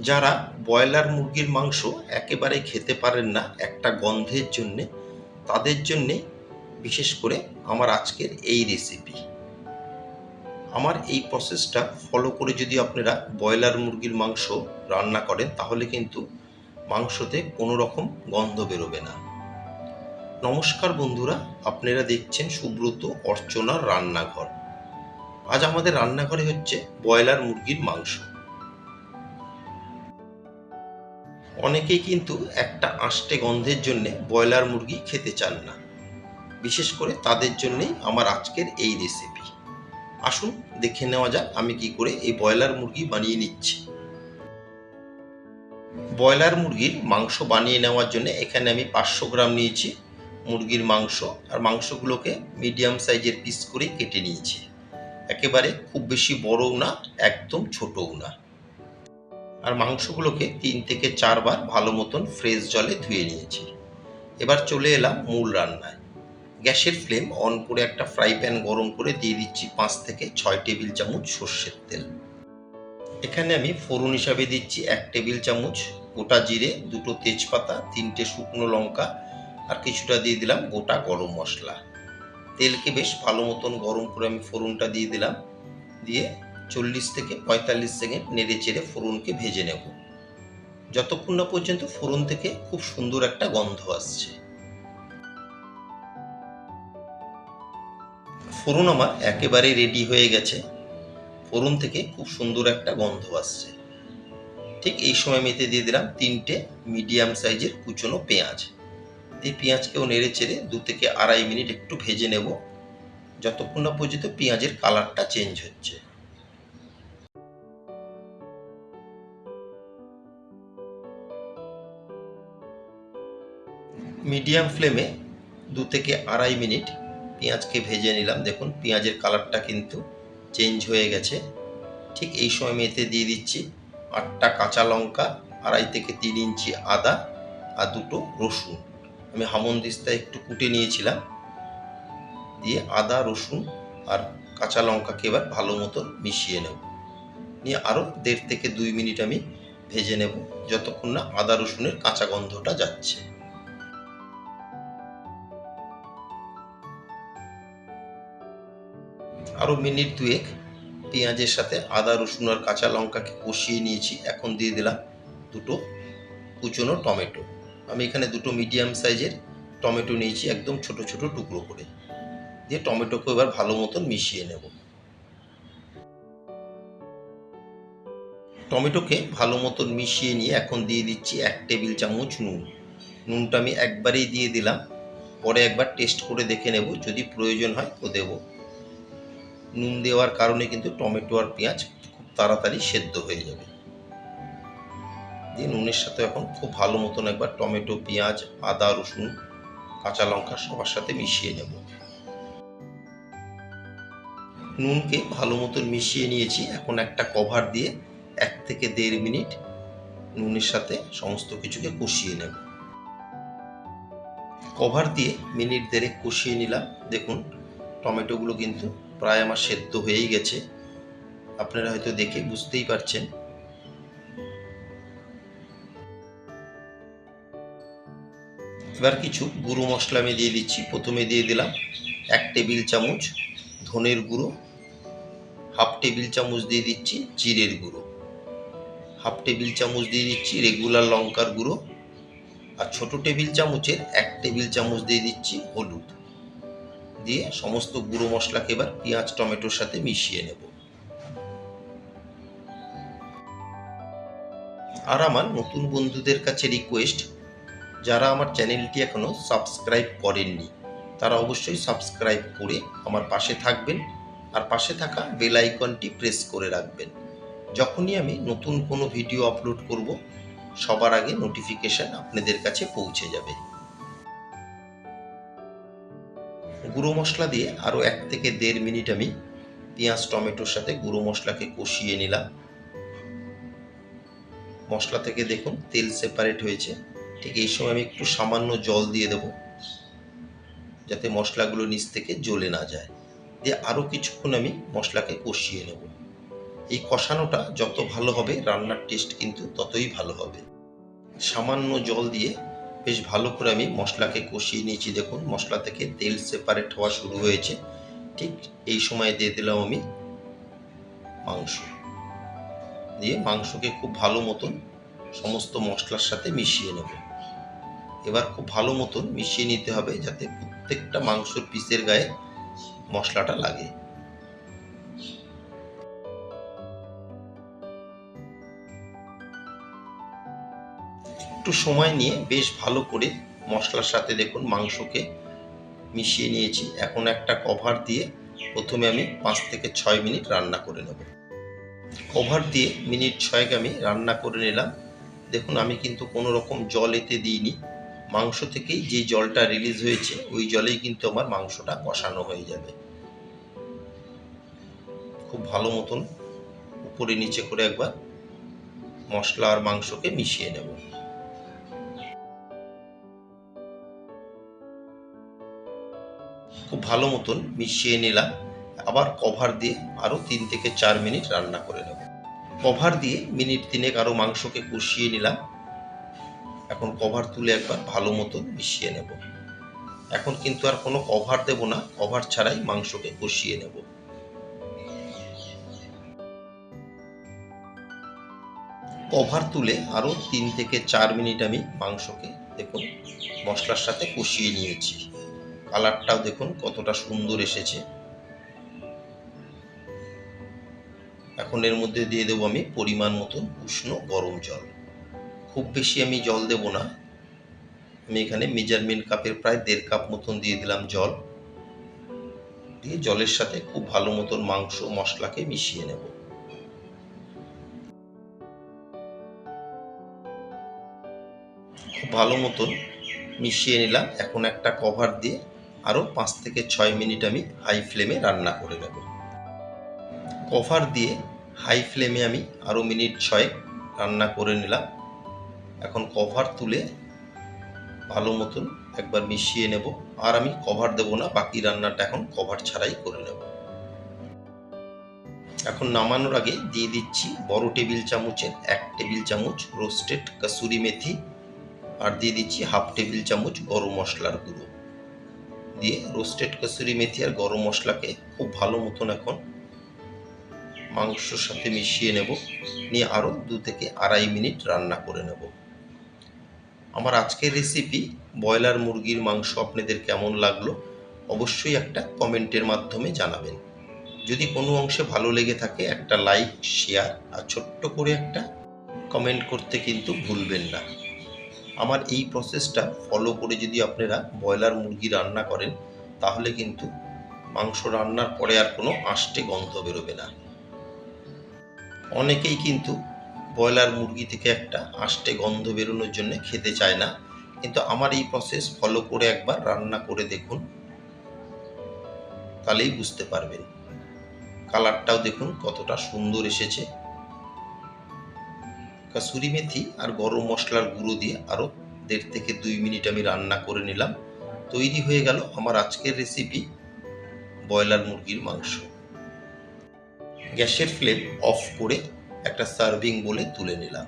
যারা ব্রয়লার মুরগির মাংস একেবারে খেতে পারেন না একটা গন্ধের জন্যে, তাদের জন্যে বিশেষ করে আমার আজকের এই রেসিপি আমার এই প্রসেসটা ফলো করে যদি আপনারা ব্রয়লার মুরগির মাংস রান্না করেন, তাহলে কিন্তু মাংসতে কোনো রকম গন্ধ বেরোবে না। নমস্কার বন্ধুরা, আপনারা দেখছেন সুব্রত অর্চনার রান্নাঘর। আজ আমাদের রান্নাঘরে হচ্ছে ব্রয়লার মুরগির মাংস। অনেকেই কিন্তু একটা আষ্টে গন্ধের জন্য ব্রয়লার মুরগি খেতে চান না। বিশেষ করে তাদের জন্যই আমার আজকের এই রেসিপি আসুন, দেখে নেওয়া যাক আমি কি করে এই ব্রয়লার মুরগি বানিয়ে নিচ্ছি। ব্রয়লার মুরগির মাংস বানিয়ে নেওয়ার জন্য এখানে আমি পাঁচশো গ্রাম নিয়েছি মুরগির মাংস আর মাংসগুলোকে মিডিয়াম সাইজের পিস করে কেটে নিয়েছি। একেবারে খুব বেশি বড়ও না, একদম ছোটও না। আর মাংসগুলোকে তিন থেকে চারবার ভালো মতন ফ্রেশ জলে ধুয়ে নিয়েছি। এবার চলে এলাম মূল রান্নায়। গ্যাসের ফ্লেম অন করে একটা ফ্রাই প্যান গরম করে দিয়ে দিচ্ছি পাঁচ থেকে ছয় টেবিল চামচ সর্ষের তেল। এখানে আমি ফোড়ন হিসাবে দিচ্ছি এক টেবিল চামচ গোটা জিরে, দুটো তেজপাতা, তিনটে শুকনো লঙ্কা আর কিছুটা দিয়ে দিলাম গোটা গরম মশলা। তেলকে বেশ ভালো মতন গরম করে আমি ফোড়নটা দিয়ে দিলাম। দিয়ে চল্লিশ থেকে পঁয়তাল্লিশ সেকেন্ড নেড়ে চেড়ে ফোড়নকে ভেজে নেব। যতক্ষণ না পর্যন্ত ফোড়ন থেকে খুব সুন্দর একটা গন্ধ আসছে। ফোড়ন আমার একেবারে রেডি হয়ে গেছে। ফোড়ন থেকে খুব সুন্দর একটা গন্ধ আসছে। ঠিক এই সময় মেতে দিয়ে দিলাম তিনটে মিডিয়াম সাইজের কুচনো পেঁয়াজ। দিয়ে পেঁয়াজকেও নেড়ে চেড়ে দু থেকে আড়াই মিনিট একটু ভেজে নেব। যতক্ষণ না পর্যন্ত পেঁয়াজের কালারটা চেঞ্জ হচ্ছে। মিডিয়াম ফ্লেমে দু থেকে আড়াই মিনিট পেঁয়াজকে ভেজে নিলাম। দেখুন, পেঁয়াজের কালারটা কিন্তু চেঞ্জ হয়ে গেছে। ঠিক এই সময় মেতে দিয়ে দিচ্ছি আটটা কাঁচা লঙ্কা, আড়াই থেকে তিন ইঞ্চি আদা আর দুটো রসুন। আমি হামনদিস্তায় একটু কুটে নিয়েছিলাম। দিয়ে আদা, রসুন আর কাঁচা লঙ্কাকে এবার ভালো মতো মিশিয়ে নেব। নিয়ে আরও দেড় থেকে দুই মিনিট আমি ভেজে নেব, যতক্ষণ না আদা, রসুনের কাঁচা গন্ধটা যাচ্ছে। আরও মিনিট দুয়েক পেঁয়াজের সাথে আদা, রসুন আর কাঁচা লঙ্কাকে কষিয়ে নিয়েছি। এখন দিয়ে দিলাম দুটো কুচনো টমেটো। আমি এখানে দুটো মিডিয়াম সাইজের টমেটো নিয়েছি, একদম ছোট ছোট টুকরো করে। দিয়ে টমেটোকে এবার ভালো মতন মিশিয়ে নেব। টমেটোকে ভালো মতন মিশিয়ে নিয়ে এখন দিয়ে দিচ্ছি এক টেবিল চামচ নুন। নুনটা আমি একবারেই দিয়ে দিলাম। পরে একবার টেস্ট করে দেখে নেব। যদি প্রয়োজন হয় তো দেবো। নুন দেওয়ার কারণে কিন্তু টমেটো আর পেঁয়াজ খুব তাড়াতাড়ি সেদ্ধ হয়ে যাবে। দিয়ে নুনের সাথে এখন খুব ভালো মতন একবার টমেটো, পেঁয়াজ, আদা, রসুন, কাঁচা লঙ্কা সবার সাথে মিশিয়ে নেব। নুনকে ভালো মতন মিশিয়ে নিয়েছি, এখন একটা কভার দিয়ে এক থেকে দেড় মিনিট নুনের সাথে সমস্ত কিছুকে কষিয়ে নেব। কভার দিয়ে মিনিট দেড়েক কষিয়ে নিলাম। দেখুন, টমেটোগুলো কিন্তু প্রায় আমার সেদ্ধ হয়েই গেছে। আপনারা হয়তো দেখে বুঝতেই পারছেন। এবার কিছু গুঁড়ো মশলা আমি দিয়ে দিচ্ছি। প্রথমে দিয়ে দিলাম এক টেবিল চামচ ধনের গুঁড়ো, হাফ টেবিল চামচ দিয়ে দিচ্ছি জিরের গুঁড়ো, হাফ টেবিল চামচ দিয়ে দিচ্ছি রেগুলার লঙ্কার গুঁড়ো, আর ছোট টেবিল চামচের এক টেবিল চামচ দিয়ে দিচ্ছি হলুদ। দিয়ে সমস্ত গুঁড়ো মশলাকে এবার পেঁয়াজ, টমেটোর সাথে মিশিয়ে নেব। আর আমার নতুন বন্ধুদের কাছে রিকোয়েস্ট যারা আমার চ্যানেলটি এখনও সাবস্ক্রাইব করেননি, তারা অবশ্যই সাবস্ক্রাইব করে আমার পাশে থাকবেন আর পাশে থাকা বেল আইকনটি প্রেস করে রাখবেন। যখনই আমি নতুন কোনো ভিডিও আপলোড করব, সবার আগে নোটিফিকেশান আপনাদের কাছে পৌঁছে যাবে। গুঁড়ো মশলা দিয়ে আরও এক থেকে দেড় মিনিট আমি পেঁয়াজ, টমেটোর সাথে গুঁড়ো মশলাকে কষিয়ে নিলাম। মশলা থেকে দেখুন তেল সেপারেট হয়েছে। ঠিক এই সময় আমি একটু সামান্য জল দিয়ে দেব, যাতে মশলাগুলো নিচ থেকে জ্বলে না যায়। দিয়ে আরও কিছুক্ষণ আমি মশলাকে কষিয়ে নেব। এই কষানোটা যত ভালো হবে, রান্নার টেস্ট কিন্তু ততই ভালো হবে। সামান্য জল দিয়ে বেশ ভালো করে আমি মশলাকে কষিয়ে নিয়েছি। দেখুন, মশলা থেকে তেল সেপারেট হওয়া শুরু হয়েছে। ঠিক এই সময় দিয়ে দিলাম আমি মাংস। দিয়ে মাংসকে খুব ভালো মতন সমস্ত মশলার সাথে মিশিয়ে নেব। এবার খুব ভালো মতন মিশিয়ে নিতে হবে যাতে প্রত্যেকটা মাংসর পিসের গায়ে মশলাটা লাগে। একটু সময় নিয়ে বেশ ভালো করে মশলার সাথে দেখুন মাংসকে মিশিয়ে নিয়েছি। এখন একটা কভার দিয়ে প্রথমে আমি পাঁচ থেকে ছয় মিনিট রান্না করে নেব। কভার দিয়ে মিনিট ছয়েক আমি রান্না করে নিলাম। দেখুন আমি কিন্তু কোনো রকম জল এতে দিইনি। মাংস থেকেই যে জলটা রিলিজ হয়েছে, ওই জলেই কিন্তু আমার মাংসটা কষানো হয়ে যাবে। খুব ভালো মতন উপরে নিচে করে একবার মশলা আর মাংসকে মিশিয়ে নেব। খুব ভালো মতন মিশিয়ে নিলাম। আবার কভার দিয়ে আরও তিন থেকে চার মিনিট রান্না করে নেব। কভার দিয়ে মিনিট তিনেক আরও মাংসকে কষিয়ে নিলাম। এখন কভার তুলে একবার ভালো মতন মিশিয়ে নেব। এখন কিন্তু আর কোনো কভার দেব না, কভার ছাড়াই মাংসকে কষিয়ে নেব। কভার তুলে আরও তিন থেকে চার মিনিট আমি মাংসকে দেখুন মশলার সাথে কষিয়ে নিয়েছি। কালারটাও দেখুন, কতটা সুন্দর এসেছে। এখন এর মধ্যে দিয়ে দেবো আমি পরিমাণ মতন উষ্ণ গরম জল। খুব বেশি আমি জল দেব না। আমি এখানে মেজারমেন্ট কাপের প্রায় দেড় কাপ মতন দিয়ে দিলাম জল। দিয়ে জলের সাথে খুব ভালো মতন মাংস, মশলাকে মিশিয়ে নেব। খুব ভালো মতন মিশিয়ে নিলাম। এখন একটা কভার দিয়ে আরও পাঁচ থেকে ছয় মিনিট আমি হাই ফ্লেমে রান্না করে নেব। কভার দিয়ে হাই ফ্লেমে আমি আরও মিনিট ছয়েক রান্না করে নিলাম। এখন কভার তুলে ভালো মতন একবার মিশিয়ে নেব। আর আমি কভার দেব না, বাকি রান্নাটা এখন কভার ছাড়াই করে নেব। এখন নামানোর আগে দিয়ে দিচ্ছি বড় টেবিল চামচের এক টেবিল চামচ রোস্টেড কাসুরি মেথি। আর দিয়ে দিচ্ছি হাফ টেবিল চামচ গরম মশলার গুঁড়ো। দিয়ে রোস্টেড কাসুরি মেথি আর গরম মশলাকে খুব ভালো মতন এখন মাংসর সাথে মিশিয়ে নেব। নিয়ে আরও দু থেকে আড়াই মিনিট রান্না করে নেব। আমার আজকের রেসিপি ব্রয়লার মুরগির মাংস আপনাদের কেমন লাগল অবশ্যই একটা কমেন্টের মাধ্যমে জানাবেন। যদি কোনো অংশে ভালো লেগে থাকে একটা লাইক শেয়ার আর ছোট্ট করে একটা কমেন্ট করতে কিন্তু ভুলবেন না। আমার এই প্রসেসটা ফলো করে যদি আপনারা ব্রয়লার মুরগি রান্না করেন, তাহলে কিন্তু মাংস রান্নার পরে আর কোনো আষ্টে গন্ধ বেরোবে না। অনেকেই কিন্তু ব্রয়লার মুরগি থেকে একটা আষ্টে গন্ধ বেরোনোর জন্য খেতে চায় না, কিন্তু আমার এই প্রসেস ফলো করে একবার রান্না করে দেখুন, তাহলেই বুঝতে পারবেন। কালারটাও দেখুন কতটা সুন্দর এসেছে। কাসুরি মেথি আর গরম মশলার গুঁড়ো দিয়ে আরও দেড় থেকে দুই মিনিট আমি রান্না করে নিলাম। তৈরি হয়ে গেল আমার আজকের রেসিপি ব্রয়লার মুরগির মাংস। গ্যাসের ফ্লেম অফ করে একটা সার্ভিং বলে তুলে নিলাম।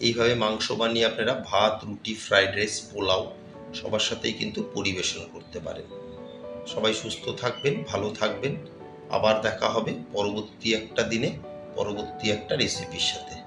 এইভাবে মাংস বানিয়ে আপনারা ভাত, রুটি ফ্রাইড রাইস পোলাও সবার সাথেই কিন্তু পরিবেশন করতে পারেন। সবাই সুস্থ থাকবেন, ভালো থাকবেন। আবার দেখা হবে পরবর্তী একটা দিনে, পরবর্তী একটা রেসিপির সাথে।